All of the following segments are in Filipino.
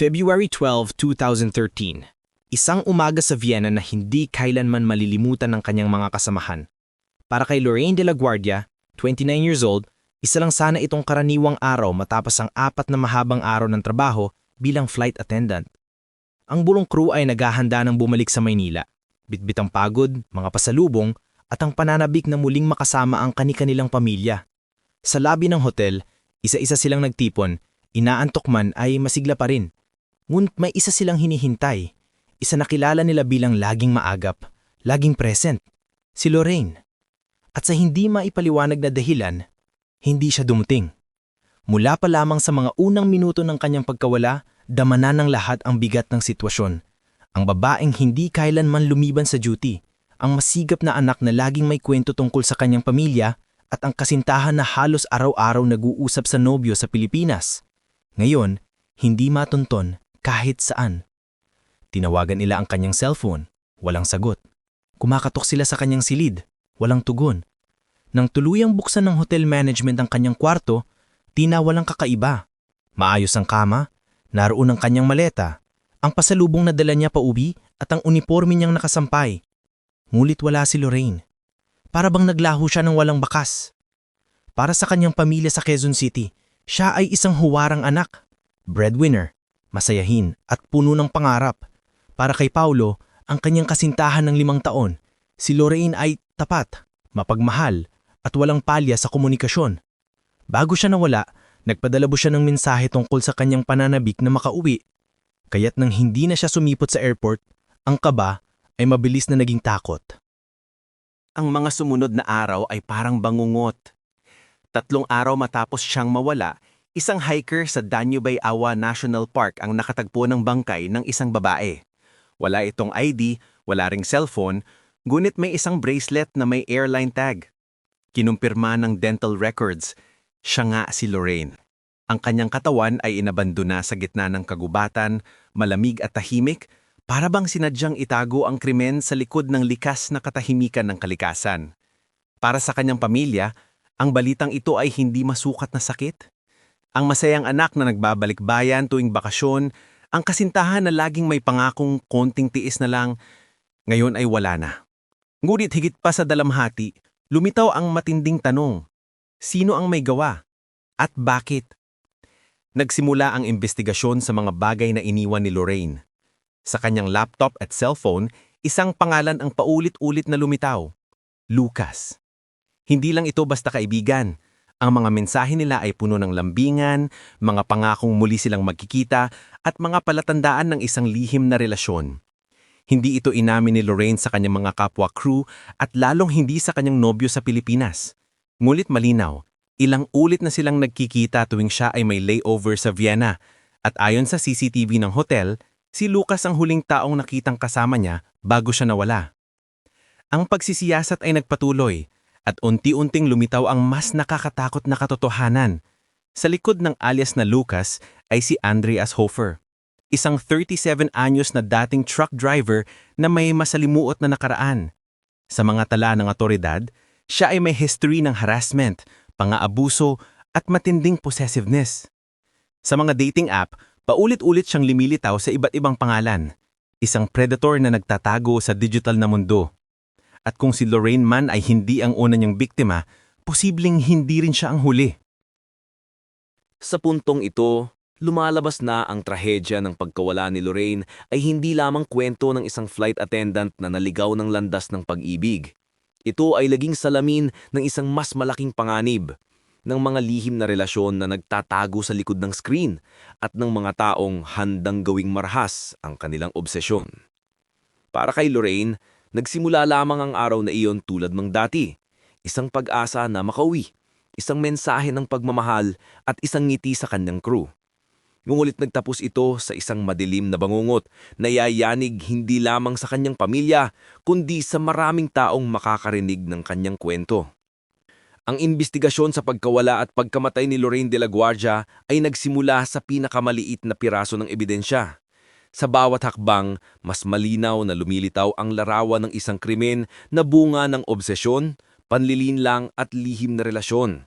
February 12, 2013. Isang umaga sa Vienna na hindi kailanman malilimutan ng kanyang mga kasamahan. Para kay Lorraine de la Guardia, 29 years old, isa lang sana itong karaniwang araw matapos ang apat na mahabang araw ng trabaho bilang flight attendant. Ang bulong crew ay naghahanda ng bumalik sa Maynila. Bitbit ang pagod, mga pasalubong, at ang pananabik na muling makasama ang kani-kanilang pamilya. Sa labi ng hotel, isa-isa silang nagtipon, inaantok man ay masigla pa rin. Ngunit may isa silang hinihintay. Isa na kilala nila bilang laging maagap, laging present. Si Lorraine. At sa hindi maipaliwanag na dahilan, hindi siya dumuting. Mula pa lamang sa mga unang minuto ng kanyang pagkawala, damanan ng lahat ang bigat ng sitwasyon. Ang babaeng hindi kailanman lumiban sa duty, ang masigap na anak na laging may kwento tungkol sa kanyang pamilya at ang kasintahan na halos araw-araw nag-uusap sa nobyo sa Pilipinas. Ngayon, hindi matunton kahit saan. Tinawagan nila ang kanyang cellphone, walang sagot. Kumakatok sila sa kanyang silid, walang tugon. Nang tuluyang buksan ng hotel management ang kanyang kwarto, tina walang kakaiba. Maayos ang kama, naroon ang kanyang maleta, ang pasalubong na dala niya pa uwi at ang uniforme niyang nakasampay. Ngulit wala si Lorraine. Para bang naglaho siya ng walang bakas. Para sa kanyang pamilya sa Quezon City, siya ay isang huwarang anak, breadwinner, masayahin at puno ng pangarap. Para kay Paulo, ang kanyang kasintahan ng limang taon, si Lorraine ay tapat, mapagmahal at walang palya sa komunikasyon. Bago siya nawala, nagpadalabo siya ng mensahe tungkol sa kanyang pananabik na makauwi. Kaya't nang hindi na siya sumipot sa airport, ang kaba ay mabilis na naging takot. Ang mga sumunod na araw ay parang bangungot. Tatlong araw matapos siyang mawala, isang hiker sa Danube Awa National Park ang nakatagpo ng bangkay ng isang babae. Wala itong ID, wala ring cellphone, ngunit may isang bracelet na may airline tag. Kinumpirma ng dental records, siya nga si Lorraine. Ang kanyang katawan ay inabandona sa gitna ng kagubatan, malamig at tahimik, para bang sinadyang itago ang krimen sa likod ng likas na katahimikan ng kalikasan. Para sa kanyang pamilya, ang balitang ito ay hindi masukat na sakit. Ang masayang anak na nagbabalik bayan tuwing bakasyon, ang kasintahan na laging may pangakong konting tiis na lang, ngayon ay wala na. Ngunit higit pa sa dalamhati, lumitaw ang matinding tanong, sino ang may gawa? At bakit? Nagsimula ang investigasyon sa mga bagay na iniwan ni Lorraine. Sa kanyang laptop at cellphone, isang pangalan ang paulit-ulit na lumitaw. Lucas. Hindi lang ito basta kaibigan. Ang mga mensahe nila ay puno ng lambingan, mga pangakong muli silang magkikita, at mga palatandaan ng isang lihim na relasyon. Hindi ito inamin ni Lorraine sa kanyang mga kapwa crew at lalong hindi sa kanyang nobyo sa Pilipinas. Ngulit malinaw, ilang ulit na silang nagkikita tuwing siya ay may layover sa Vienna at ayon sa CCTV ng hotel, Si Lucas ang huling taong nakitang kasama niya bago siya nawala. Ang pagsisiyasat ay nagpatuloy at unti-unting lumitaw ang mas nakakatakot na katotohanan. Sa likod ng alias na Lucas ay si Andreas Hofer, isang 37 anyos na dating truck driver na may masalimuot na nakaraan. Sa mga tala ng otoridad, siya ay may history ng harassment, pang-aabuso at matinding possessiveness. Sa mga dating app, Paulit-ulit siyang limilitaw sa iba't ibang pangalan. Isang predator na nagtatago sa digital na mundo. At kung si Lorraine man ay hindi ang una niyang biktima, posibleng hindi rin siya ang huli. Sa puntong ito, lumalabas na ang trahedya ng pagkawala ni Lorraine ay hindi lamang kwento ng isang flight attendant na naligaw ng landas ng pag-ibig. Ito ay laging salamin ng isang mas malaking panganib, ng mga lihim na relasyon na nagtatago sa likod ng screen at ng mga taong handang gawing marhas ang kanilang obsesyon. Para kay Lorraine, nagsimula lamang ang araw na iyon tulad ng dati. Isang pag-asa na makauwi, isang mensahe ng pagmamahal at isang ngiti sa kanyang crew. Ngungulit nagtapos ito sa isang madilim na bangungot na yayanig hindi lamang sa kanyang pamilya, kundi sa maraming taong makakarinig ng kanyang kwento. Ang investigasyon sa pagkawala at pagkamatay ni Lorraine de la Guardia ay nagsimula sa pinakamaliit na piraso ng ebidensya. Sa bawat hakbang, mas malinaw na lumilitaw ang larawan ng isang krimen na bunga ng obsesyon, panlilinlang at lihim na relasyon.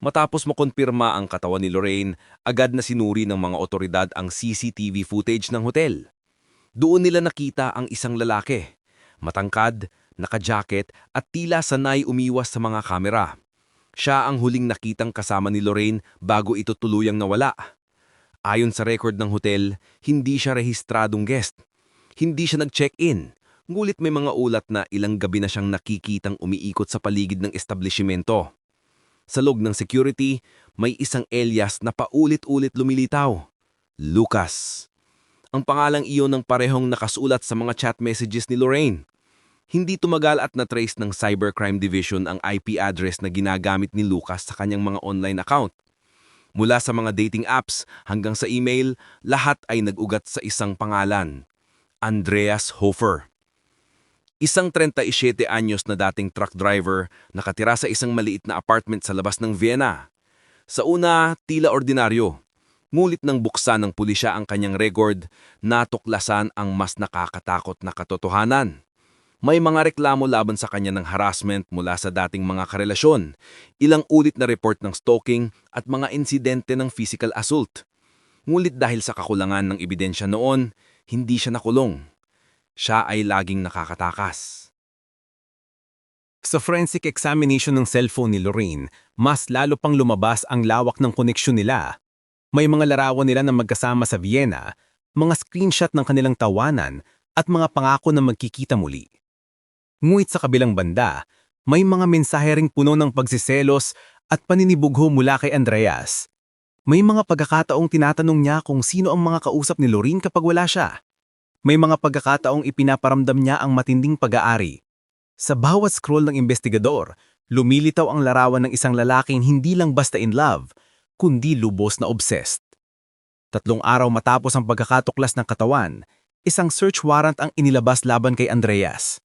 Matapos makonpirma ang katawan ni Lorraine, agad na sinuri ng mga otoridad ang CCTV footage ng hotel. Doon nila nakita ang isang lalaki. Matangkad, naka-jacket at tila sanay umiwas sa mga kamera. Siya ang huling nakitang kasama ni Lorraine bago ito tuluyang nawala. Ayon sa record ng hotel, hindi siya rehistradong guest. Hindi siya nag-check-in, ngulit may mga ulat na ilang gabi na siyang nakikitang umiikot sa paligid ng establishmento. Sa log ng security, may isang alias na paulit-ulit lumilitaw. Lucas. Ang pangalang iyon ng parehong nakasulat sa mga chat messages ni Lorraine. Hindi tumagal at na-trace ng Cybercrime Division ang IP address na ginagamit ni Lucas sa kanyang mga online account. Mula sa mga dating apps hanggang sa email, lahat ay nag-ugat sa isang pangalan. Andreas Hofer. Isang 37 anyos na dating truck driver nakatira sa isang maliit na apartment sa labas ng Vienna. Sa una, tila ordinaryo. Ngulit nang buksan ng pulisya ang kanyang record, natuklasan ang mas nakakatakot na katotohanan. May mga reklamo laban sa kanya ng harassment mula sa dating mga karelasyon, ilang ulit na report ng stalking at mga insidente ng physical assault. Ngulit dahil sa kakulangan ng ebidensya noon, hindi siya nakulong. Siya ay laging nakakatakas. Sa forensic examination ng cellphone ni Lorraine, mas lalo pang lumabas ang lawak ng koneksyon nila. May mga larawan nila na magkasama sa Vienna, mga screenshot ng kanilang tawanan, at mga pangako na magkikita muli. Ngunit sa kabilang banda, may mga mensahe ring puno ng pagsiselos at paninibugho mula kay Andreas. May mga pagkakataong tinatanong niya kung sino ang mga kausap ni Lorraine kapag wala siya. May mga pagkakataong ipinaparamdam niya ang matinding pag-aari. Sa bawat scroll ng investigador, lumilitaw ang larawan ng isang lalaking hindi lang basta in love, kundi lubos na obsessed. Tatlong araw matapos ang pagkakatuklas ng katawan, isang search warrant ang inilabas laban kay Andreas.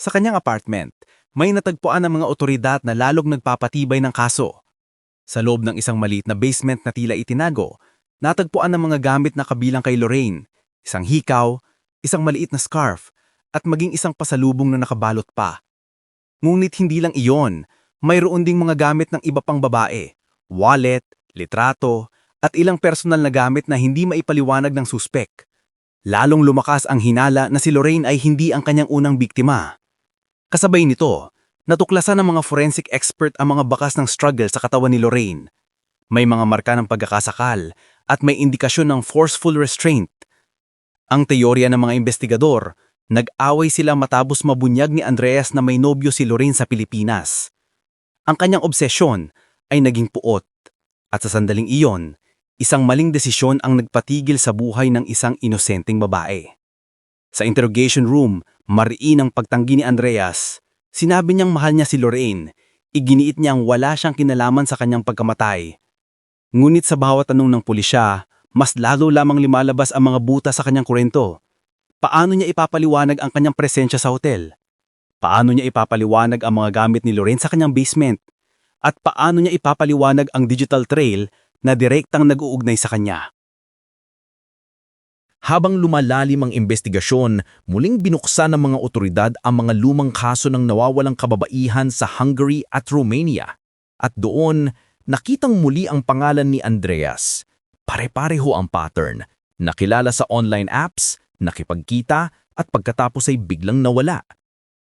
Sa kanyang apartment, may natagpuan ng mga otoridad na lalong nagpapatibay ng kaso. Sa loob ng isang maliit na basement na tila itinago, natagpuan ng mga gamit na kabilang kay Lorraine, isang hikaw, isang maliit na scarf, at maging isang pasalubong na nakabalot pa. Ngunit hindi lang iyon, mayroon ding mga gamit ng iba pang babae, wallet, litrato, at ilang personal na gamit na hindi maipaliwanag ng suspek. Lalong lumakas ang hinala na si Lorraine ay hindi ang kanyang unang biktima. Kasabay nito, natuklasan ng mga forensic expert ang mga bakas ng struggle sa katawan ni Lorraine. May mga marka ng pagkakasakal at may indikasyon ng forceful restraint. Ang teorya ng mga investigador, nag-away sila matapos mabunyag ni Andreas na may nobyo si Lorraine sa Pilipinas. Ang kanyang obsesyon ay naging puot at sa sandaling iyon, isang maling desisyon ang nagpatigil sa buhay ng isang inosenteng babae. Sa interrogation room, mariin ang pagtanggi ni Andreas. Sinabi niyang mahal niya si Lorraine. Iginiit niyang wala siyang kinalaman sa kanyang pagkamatay. Ngunit sa bawat tanong ng pulisya, mas lalo lamang lumalabas ang mga buta sa kanyang kurento. Paano niya ipapaliwanag ang kanyang presensya sa hotel? Paano niya ipapaliwanag ang mga gamit ni Lorraine sa kanyang basement? At paano niya ipapaliwanag ang digital trail na direktang nag-uugnay sa kanya? Habang lumalalim ang investigasyon, muling binuksan ng mga otoridad ang mga lumang kaso ng nawawalang kababaihan sa Hungary at Romania. At doon, nakitang muli ang pangalan ni Andreas. Pare-pareho ang pattern. Nakilala sa online apps, nakipagkita, at pagkatapos ay biglang nawala.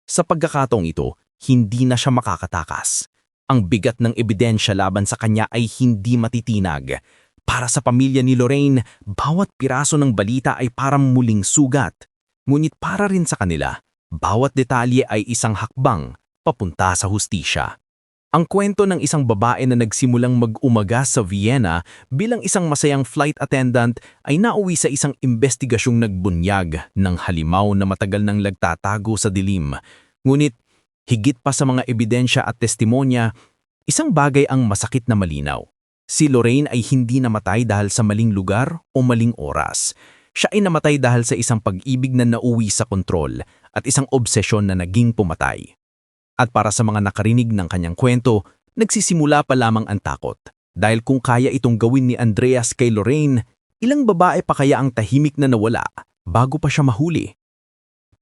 Sa pagkakataong ito, hindi na siya makakatakas. Ang bigat ng ebidensya laban sa kanya ay hindi matitinag. Para sa pamilya ni Lorraine, bawat piraso ng balita ay parang muling sugat. Ngunit para rin sa kanila, bawat detalye ay isang hakbang papunta sa hustisya. Ang kwento ng isang babae na nagsimulang mag-umaga sa Vienna bilang isang masayang flight attendant ay nauwi sa isang investigasyong nagbunyag ng halimaw na matagal nang nagtatago sa dilim. Ngunit higit pa sa mga ebidensya at testimonya, isang bagay ang masakit na malinaw. Si Lorraine ay hindi namatay dahil sa maling lugar o maling oras. Siya ay namatay dahil sa isang pag-ibig na nauwi sa kontrol at isang obsesyon na naging pumatay. At para sa mga nakarinig ng kanyang kwento, nagsisimula pa lamang ang takot. Dahil kung kaya itong gawin ni Andreas kay Lorraine, ilang babae pa kaya ang tahimik na nawala bago pa siya mahuli?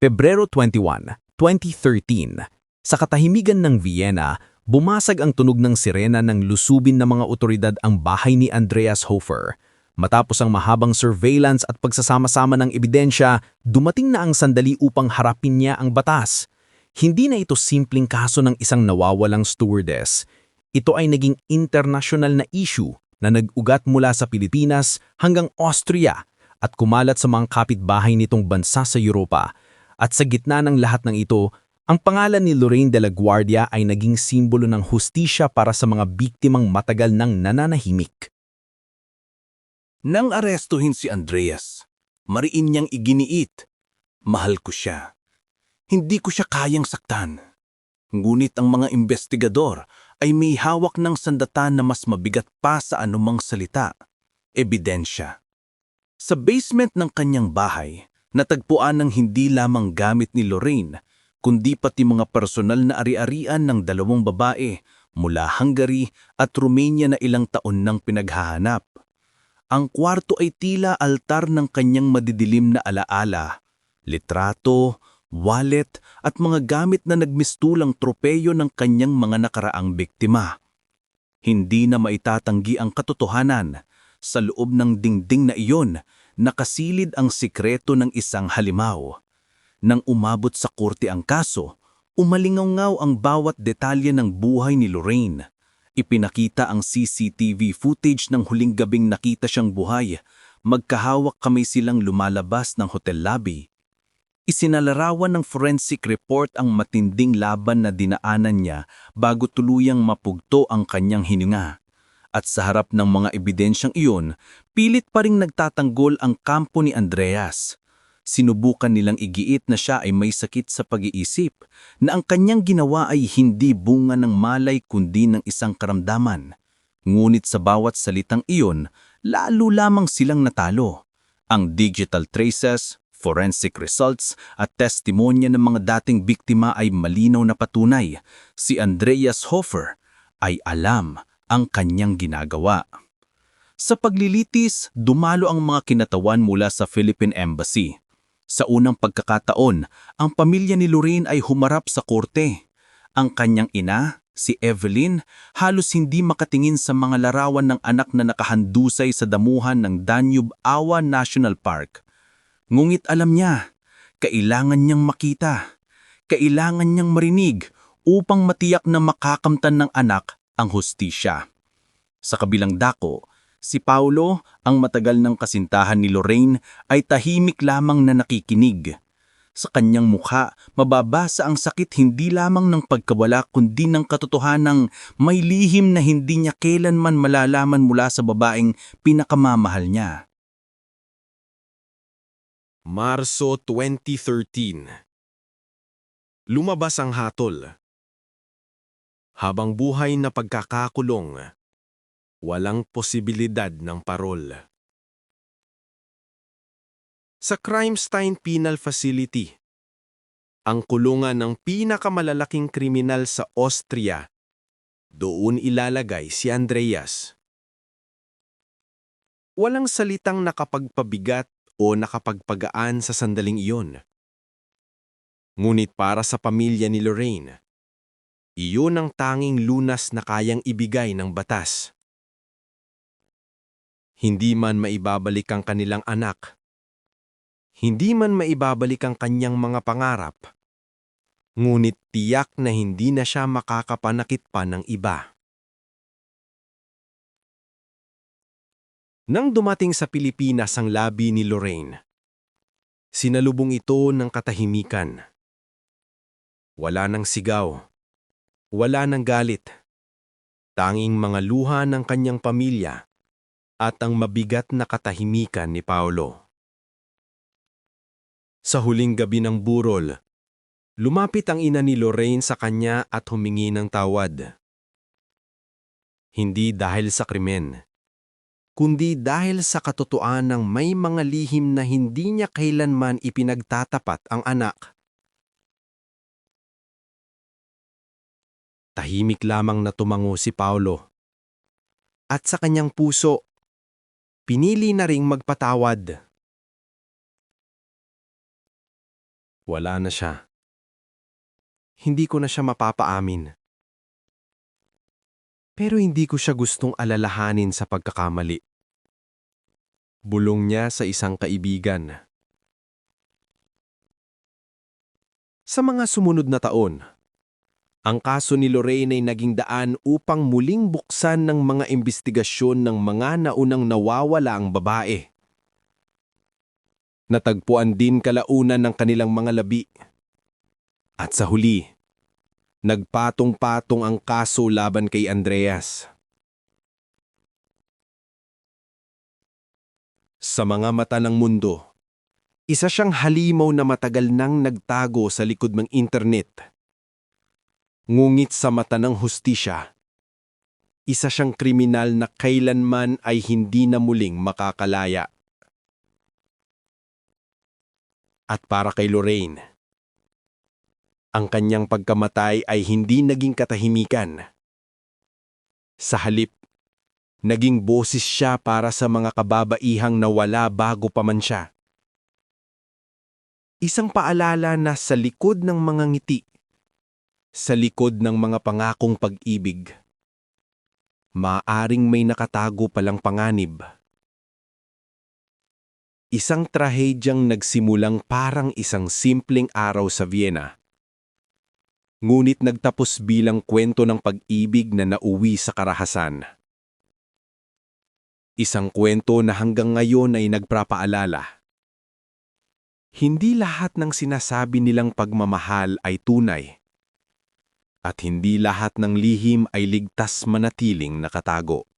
Pebrero 21, 2013, sa katahimigan ng Vienna, bumasag ang tunog ng sirena ng lusubin ng mga otoridad ang bahay ni Andreas Hofer. Matapos ang mahabang surveillance at pagsasama-sama ng ebidensya, dumating na ang sandali upang harapin niya ang batas. Hindi na ito simpleng kaso ng isang nawawalang stewardess. Ito ay naging international na issue na nag-ugat mula sa Pilipinas hanggang Austria at kumalat sa mga kapitbahay nitong bansa sa Europa. At sa gitna ng lahat ng ito, ang pangalan ni Lorraine de la Guardia ay naging simbolo ng hustisya para sa mga biktimang matagal nang nananahimik. Nang arestuhin si Andreas, mariin niyang iginiit. Mahal ko siya. Hindi ko siya kayang saktan. Ngunit ang mga investigador ay may hawak ng sandatan na mas mabigat pa sa anumang salita. Ebidensya. Sa basement ng kanyang bahay, natagpuan ng hindi lamang gamit ni Lorraine, kundi pati mga personal na ari-arian ng dalawang babae mula Hungary at Romania na ilang taon nang pinaghahanap. Ang kwarto ay tila altar ng kanyang madidilim na alaala, litrato, wallet at mga gamit na nagmistulang tropeyo ng kanyang mga nakaraang biktima. Hindi na maitatanggi ang katotohanan. Sa loob ng dingding na iyon, nakasilid ang sikreto ng isang halimaw. Nang umabot sa korte ang kaso, umalingaw ang bawat detalye ng buhay ni Lorraine. Ipinakita ang CCTV footage ng huling gabing nakita siyang buhay. Magkahawak kamay silang lumalabas ng hotel lobby. Isinalarawan ng forensic report ang matinding laban na dinaanan niya bago tuluyang mapugto ang kanyang hininga. At sa harap ng mga ebidensyang iyon, pilit pa ring nagtatanggol ang kampo ni Andreas. Sinubukan nilang igiit na siya ay may sakit sa pag-iisip, na ang kanyang ginawa ay hindi bunga ng malay kundi ng isang karamdaman. Ngunit sa bawat salitang iyon, lalo lamang silang natalo. Ang digital traces, forensic results at testimonya ng mga dating biktima ay malinaw na patunay. Si Andreas Hofer ay alam ang kanyang ginagawa. Sa paglilitis, dumalo ang mga kinatawan mula sa Philippine Embassy. Sa unang pagkakataon, ang pamilya ni Lorraine ay humarap sa korte. Ang kanyang ina, si Evelyn, halos hindi makatingin sa mga larawan ng anak na nakahandusay sa damuhan ng Danube Awa National Park. Ngunit alam niya, kailangan niyang makita, kailangan niyang marinig upang matiyak na makakamtan ng anak ang hustisya. Sa kabilang dako, si Paulo, ang matagal ng kasintahan ni Lorraine, ay tahimik lamang na nakikinig. Sa kanyang mukha, mababasa ang sakit hindi lamang ng pagkawala kundi ng katotohanang may lihim na hindi niya kailanman malalaman mula sa babaeng pinakamamahal niya. Marso 2013 Lumabas ang hatol. Habang buhay na pagkakakulong, walang posibilidad ng parol. Sa Crimestein Penal Facility, ang kulungan ng pinakamalalaking kriminal sa Austria, doon ilalagay si Andreas. Walang salitang nakapagpabigat o nakapagpagaan sa sandaling iyon. Ngunit para sa pamilya ni Lorraine, iyon ang tanging lunas na kayang ibigay ng batas. Hindi man maibabalik ang kanilang anak, hindi man maibabalik ang kanyang mga pangarap, ngunit tiyak na hindi na siya makakapanakit pa ng iba. Nang dumating sa Pilipinas ang labi ni Lorraine, sinalubong ito ng katahimikan. Wala ng sigaw, wala ng galit, tanging mga luha ng kanyang pamilya at ang mabigat na katahimikan ni Paolo. Sa huling gabi ng burol, lumapit ang ina ni Lorraine sa kanya at humingi ng tawad. Hindi dahil sa krimen, kundi dahil sa katotoan ng may mga lihim na hindi niya kailanman ipinagtatapat ang anak. Tahimik lamang na tumango si Paulo. At sa kanyang puso, pinili na ring magpatawad. Wala na siya. Hindi ko na siya mapapaamin. Pero hindi ko siya gustong alalahanin sa pagkakamali. Bulong niya sa isang kaibigan. Sa mga sumunod na taon, ang kaso ni Lorraine ay naging daan upang muling buksan ng mga investigasyon ng mga naunang nawawala ang babae. Natagpuan din kalaunan ng kanilang mga labi. At sa huli, nagpatong-patong ang kaso laban kay Andreas. Sa mga mata ng mundo, isa siyang halimaw na matagal nang nagtago sa likod ng internet. Ngungit sa mata ng hustisya, isa siyang kriminal na kailanman ay hindi na muling makakalaya. At para kay Lorraine, ang kanyang pagkamatay ay hindi naging katahimikan. Sa halip, naging boses siya para sa mga kababaihang nawala bago pa man siya. Isang paalala na sa likod ng mga ngiti, sa likod ng mga pangakong pag-ibig, maaring may nakatago palang panganib. Isang trahedyang nagsimulang parang isang simpleng araw sa Vienna. Ngunit nagtapos bilang kwento ng pag-ibig na nauwi sa karahasan. Isang kwento na hanggang ngayon ay nagprapaalala. Hindi lahat ng sinasabi nilang pagmamahal ay tunay. At hindi lahat ng lihim ay ligtas manatiling nakatago.